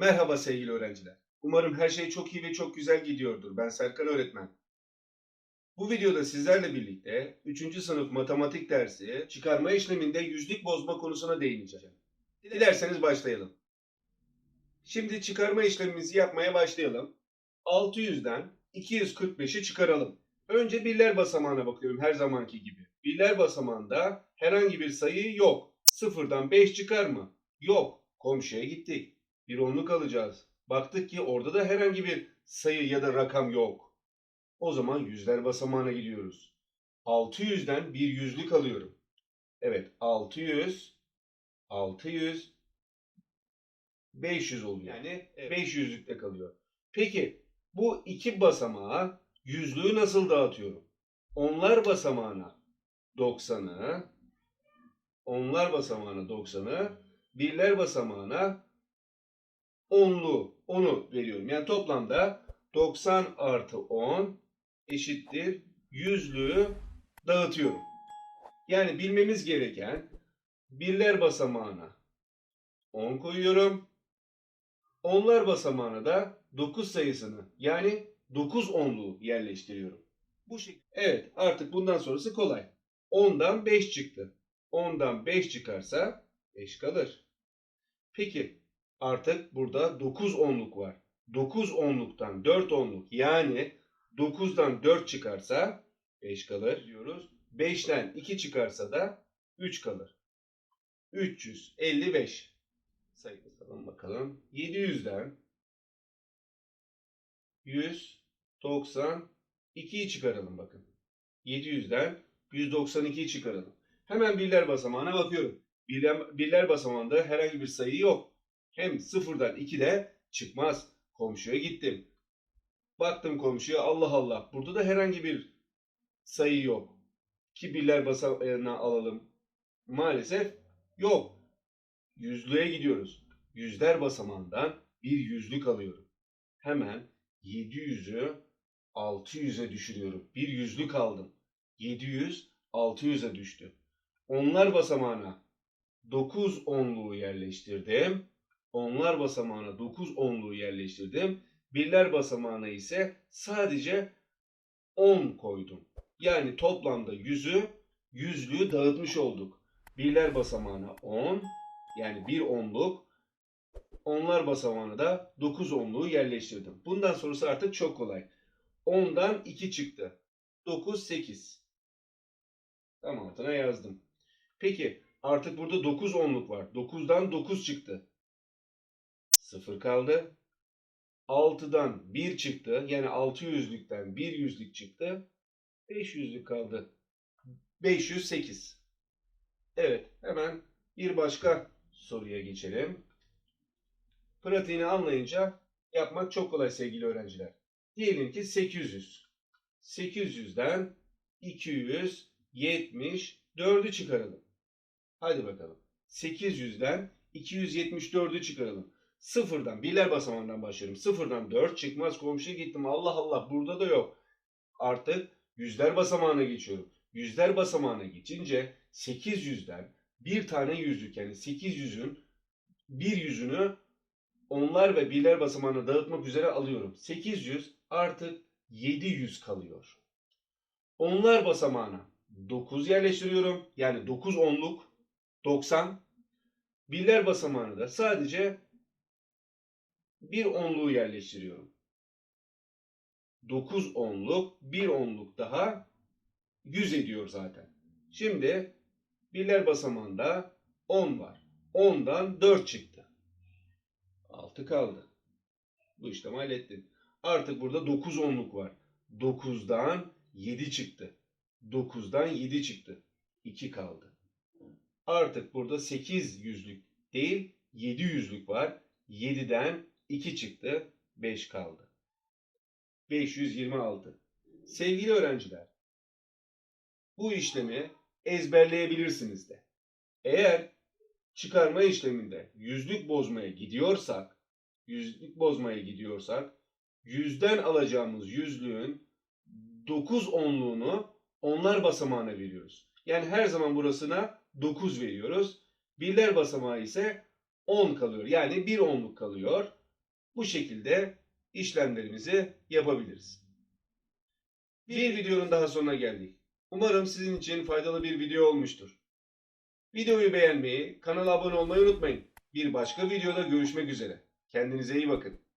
Merhaba sevgili öğrenciler. Umarım her şey çok iyi ve çok güzel gidiyordur. Ben Serkan öğretmen. Bu videoda sizlerle birlikte 3. sınıf matematik dersi çıkarma işleminde yüzlük bozma konusuna değineceğim. Dilerseniz başlayalım. Şimdi çıkarma işlemimizi yapmaya başlayalım. 600'den 245'i çıkaralım. Önce birler basamağına bakıyorum her zamanki gibi. Birler basamağında herhangi bir sayı yok. Sıfırdan 5 çıkar mı? Yok. Komşuya gittik. Bir onluk alacağız. Baktık ki orada da herhangi bir sayı ya da rakam yok. O zaman yüzler basamağına gidiyoruz. 600'den bir yüzlük alıyorum. Evet 600 600 500 oluyor. Yani 500'lükte kalıyor. Peki bu iki basamağa yüzlüğü nasıl dağıtıyorum? Onlar basamağına 90'ı, onlar basamağına 90'ı, birler basamağına onlu, onu veriyorum. Yani toplamda 90 artı 10 eşittir yüzlüğü dağıtıyorum. Yani bilmemiz gereken birler basamağına 10 koyuyorum. Onlar basamağına da 9 sayısını yani 9 onluğu yerleştiriyorum. Bu şekilde. Evet artık bundan sonrası kolay. 10'dan 5 çıktı. 10'dan 5 çıkarsa 5 kalır. Peki artık burada 9 onluk var. 9 onluktan 4 onluk yani 9'dan 4 çıkarsa 5 kalır diyoruz. 5'ten 2 çıkarsa da 3 kalır. 355 sayı bakalım bakalım. 700'den 192'yi çıkaralım bakın. 700'den 192'yi çıkaralım. Hemen birler basamağına bakıyorum. Birler, birler basamağında herhangi bir sayı yok. Hem sıfırdan 2 de çıkmaz. Komşuya gittim. Baktım komşuya Allah Allah. Burada da herhangi bir sayı yok. Ki birler basamağına alalım. Maalesef yok. Yüzlüğe gidiyoruz. Yüzler basamağından bir yüzlük alıyorum. Hemen 700'ü 600'e düşürüyorum. Bir yüzlük aldım. 700 600'e düştü. Onlar basamağına 9 onluğu yerleştirdim. Onlar basamağına 9 onluğu yerleştirdim. Birler basamağına ise sadece 10 koydum. Yani toplamda 100'ü yüzlüğü dağıtmış olduk. Birler basamağına 10 yani 1 onluk. Onlar basamağına da 9 onluğu yerleştirdim. Bundan sonrası artık çok kolay. 10'dan 2 çıktı. 9 8. Tam altına yazdım. Peki artık burada 9 onluk var. 9'dan 9 çıktı. 0 kaldı. 6'dan 1 çıktı. Yani 600'lükten 1 yüzlük çıktı. 500'lük kaldı. 508. Evet hemen bir başka soruya geçelim. Pratiğini anlayınca yapmak çok kolay sevgili öğrenciler. Diyelim ki 800. 800'den 274'ü çıkaralım. Hadi bakalım. 800'den 274'ü çıkaralım. Sıfırdan, birler basamağından başlıyorum. Sıfırdan 4 çıkmaz komşuya gittim. Allah Allah burada da yok. Artık yüzler basamağına geçiyorum. Yüzler basamağına geçince 800'den bir tane yüzlük yani 800'ün bir yüzünü onlar ve birler basamağına dağıtmak üzere alıyorum. 800 artık 700 kalıyor. Onlar basamağına 9 yerleştiriyorum. Yani 9 onluk 90. Birler basamağına da sadece bir onluğu yerleştiriyorum. 9 onluk, bir onluk daha 100 ediyor zaten. Şimdi birler basamağında 10 var. 10'dan 4 çıktı. 6 kaldı. Bu işlemi hallettim. Artık burada 9 onluk var. 9'dan 7 çıktı. 9'dan 7 çıktı. 2 kaldı. Artık burada 8 yüzlük değil 7 yüzlük var. 7'den 2 çıktı. 5 kaldı. 526. Sevgili öğrenciler, bu işlemi ezberleyebilirsiniz de. Eğer çıkarma işleminde yüzlük bozmaya gidiyorsak, yüzlük bozmaya gidiyorsak, yüzden alacağımız yüzlüğün 9 onluğunu onlar basamağına veriyoruz. Yani her zaman burasına 9 veriyoruz. Birler basamağı ise 10 kalıyor. Yani 1 onluk kalıyor. Bu şekilde işlemlerimizi yapabiliriz. Bir videonun daha sonuna geldik. Umarım sizin için faydalı bir video olmuştur. Videoyu beğenmeyi, kanala abone olmayı unutmayın. Bir başka videoda görüşmek üzere. Kendinize iyi bakın.